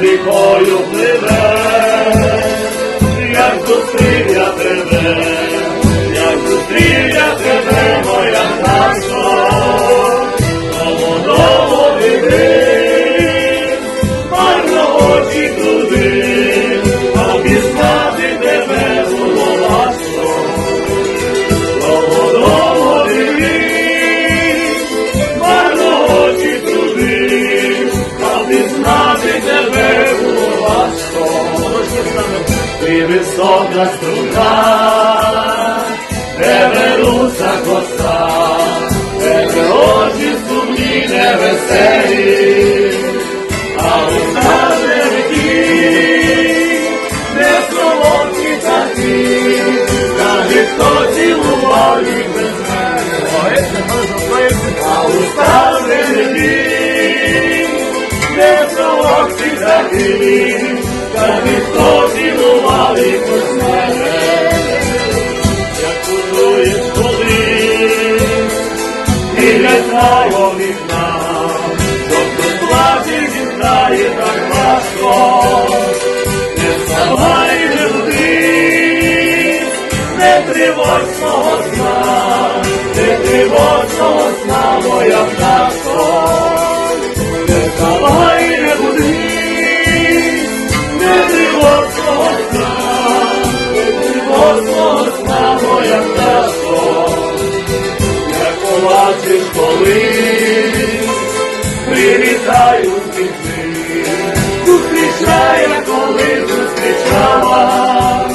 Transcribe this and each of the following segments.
рікою пливе, Ти висока струна, де беруться коса, тебе очі сумні невеселі, а уста легкі, не солодкі такі, кажи, хто цілував їх без мене. А уста легкі, не солодкі такі, кажи, хто цілував їх мене. Як будуєш колись, біля тобто зізнає так важко, не вставай, не буди, не тривожь побачиш колись, привітаю дітьми, зустрічає, коли зустрічала,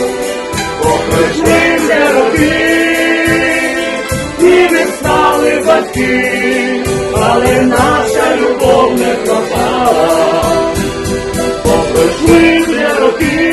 вже роки, і не стали батьки, але наша любов не пропала. Пройшли вже роки,